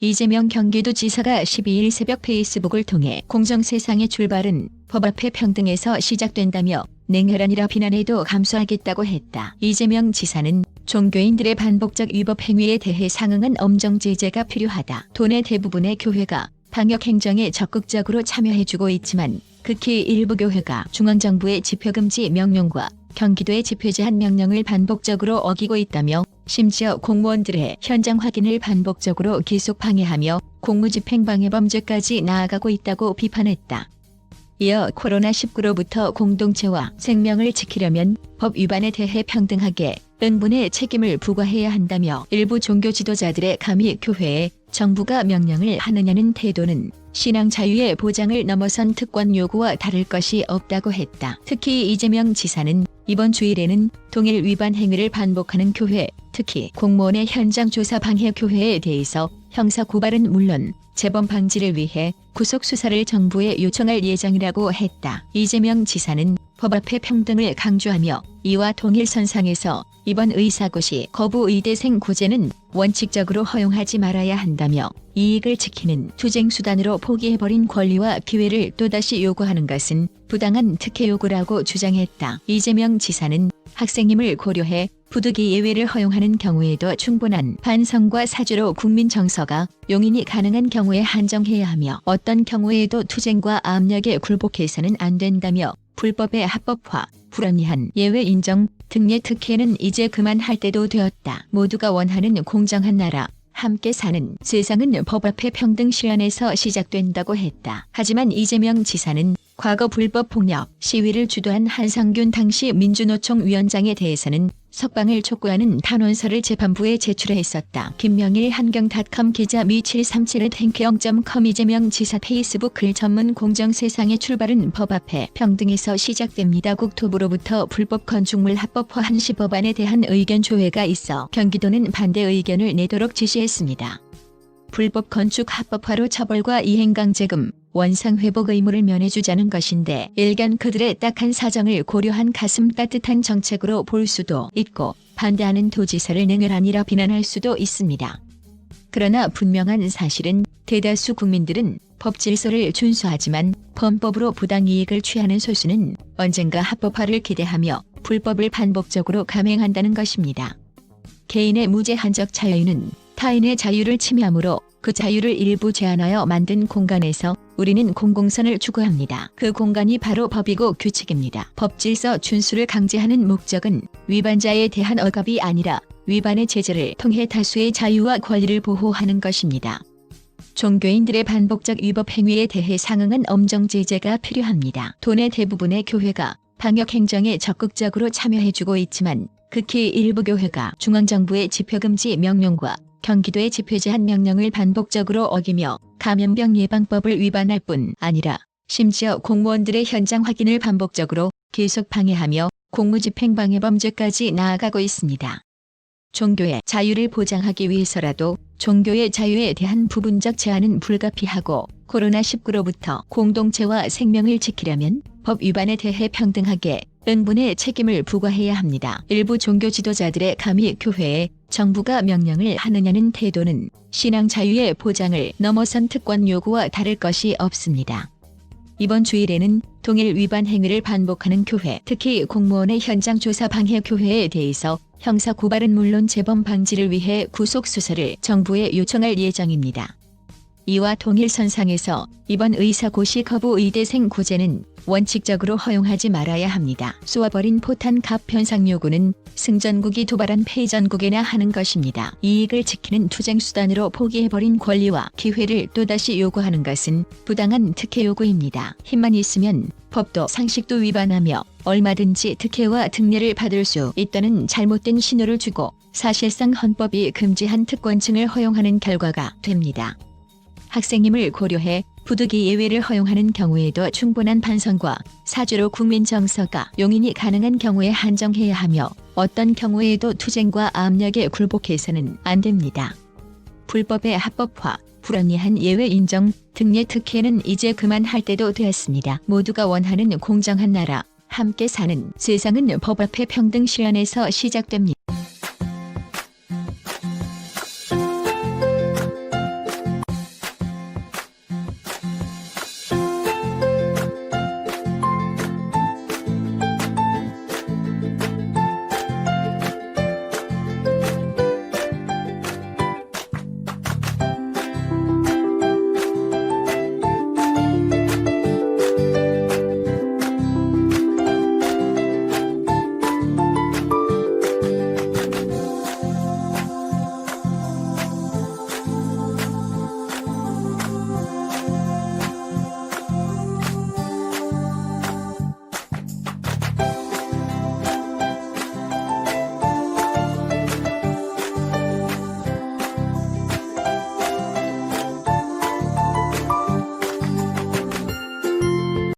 이재명 경기도지사가 12일 새벽 페이스북을 통해 공정세상의 출발은 법 앞에 평등에서 시작된다며 냉혈한이라 비난해도 감수하겠다고 했다. 이재명 지사는 종교인들의 반복적 위법 행위에 대해 상응한 엄정 제재가 필요하다. 도내 대부분의 교회가 방역 행정에 적극적으로 참여해주고 있지만 극히 일부 교회가 중앙정부의 집회금지 명령과 경기도의 집회 제한 명령을 반복적으로 어기고 있다며 심지어 공무원들의 현장 확인을 반복적으로 계속 방해하며 공무집행 방해 범죄까지 나아가고 있다고 비판했다. 이어 코로나19로부터 공동체와 생명을 지키려면 법 위반에 대해 평등하게 응분의 책임을 부과해야 한다며 일부 종교 지도자들의 감히 교회에 정부가 명령을 하느냐는 태도는 신앙 자유의 보장을 넘어선 특권 요구와 다를 것이 없다고 했다. 특히 이재명 지사는 이번 주일에는 동일 위반 행위를 반복하는 교회, 특히 공무원의 현장 조사 방해 교회에 대해서 형사 고발은 물론 재범 방지를 위해 구속 수사를 정부에 요청할 예정이라고 했다. 이재명 지사는 법 앞에 평등을 강조하며 이와 동일선상에서 이번 의사고시 거부 의대생 고제는 원칙적으로 허용하지 말아야 한다며 이익을 지키는 투쟁 수단으로 포기해버린 권리와 기회를 또다시 요구하는 것은 부당한 특혜 요구라고 주장했다. 이재명 지사는 학생임을 고려해 부득이 예외를 허용하는 경우에도 충분한 반성과 사주로 국민 정서가 용인이 가능한 경우에 한정해야 하며 어떤 경우에도 투쟁과 압력에 굴복해서는 안 된다며 불법의 합법화, 불합리한 예외 인정, 등의 특혜는 이제 그만할 때도 되었다. 모두가 원하는 공정한 나라, 함께 사는 세상은 법 앞에 평등 실현에서 시작된다고 했다. 하지만 이재명 지사는 과거 불법 폭력 시위를 주도한 한상균 당시 민주노총 위원장에 대해서는 석방을 촉구하는 탄원서를 재판부에 제출했었다. 김명일 한경닷컴 기자 미737 탱크영.com 이재명 지사 페이스북 글 전문 공정 세상의 출발은 법 앞에 평등에서 시작됩니다. 국토부로부터 불법 건축물 합법화 한시 법안에 대한 의견 조회가 있어 경기도는 반대 의견을 내도록 지시했습니다. 불법 건축 합법화로 처벌과 이행강제금, 원상회복 의무를 면해주자는 것인데 일견 그들의 딱한 사정을 고려한 가슴 따뜻한 정책으로 볼 수도 있고 반대하는 도지사를 냉혈한이라 비난할 수도 있습니다. 그러나 분명한 사실은 대다수 국민들은 법 질서를 준수하지만 범법으로 부당이익을 취하는 소수는 언젠가 합법화를 기대하며 불법을 반복적으로 감행한다는 것입니다. 개인의 무제한적 자유는 타인의 자유를 침해하므로 그 자유를 일부 제한하여 만든 공간에서 우리는 공공선을 추구합니다. 그 공간이 바로 법이고 규칙입니다. 법질서 준수를 강제하는 목적은 위반자에 대한 억압이 아니라 위반의 제재를 통해 다수의 자유와 권리를 보호하는 것입니다. 종교인들의 반복적 위법 행위에 대해 상응한 엄정 제재가 필요합니다. 도내 대부분의 교회가 방역 행정에 적극적으로 참여해주고 있지만 극히 일부 교회가 중앙정부의 집회금지 명령과 경기도의 집회 제한 명령을 반복적으로 어기며 감염병 예방법을 위반할 뿐 아니라 심지어 공무원들의 현장 확인을 반복적으로 계속 방해하며 공무집행 방해 범죄까지 나아가고 있습니다. 종교의 자유를 보장하기 위해서라도 종교의 자유에 대한 부분적 제한은 불가피하고 코로나19로부터 공동체와 생명을 지키려면 법 위반에 대해 평등하게 응분의 책임을 부과해야 합니다. 일부 종교 지도자들의 감히 교회에 정부가 명령을 하느냐는 태도는 신앙 자유의 보장을 넘어선 특권 요구와 다를 것이 없습니다. 이번 주일에는 동일 위반 행위를 반복하는 교회, 특히 공무원의 현장 조사 방해 교회에 대해서 형사 고발은 물론 재범 방지를 위해 구속 수사를 정부에 요청할 예정입니다. 이와 동일선상에서 이번 의사고시 거부 의대생 고제는 원칙적으로 허용하지 말아야 합니다. 쏘아버린 포탄 갑 현상 요구는 승전국이 도발한 패전국에나 하는 것입니다. 이익을 지키는 투쟁 수단으로 포기해버린 권리와 기회를 또다시 요구하는 것은 부당한 특혜 요구입니다. 힘만 있으면 법도 상식도 위반하며 얼마든지 특혜와 특례를 받을 수 있다는 잘못된 신호를 주고 사실상 헌법이 금지한 특권층을 허용하는 결과가 됩니다. 학생임을 고려해 부득이 예외를 허용하는 경우에도 충분한 반성과 사주로 국민 정서가 용인이 가능한 경우에 한정해야 하며 어떤 경우에도 투쟁과 압력에 굴복해서는 안 됩니다. 불법의 합법화, 불합리한 예외 인정, 등의 특혜는 이제 그만할 때도 되었습니다. 모두가 원하는 공정한 나라, 함께 사는 세상은 법 앞에 평등 실현에서 시작됩니다.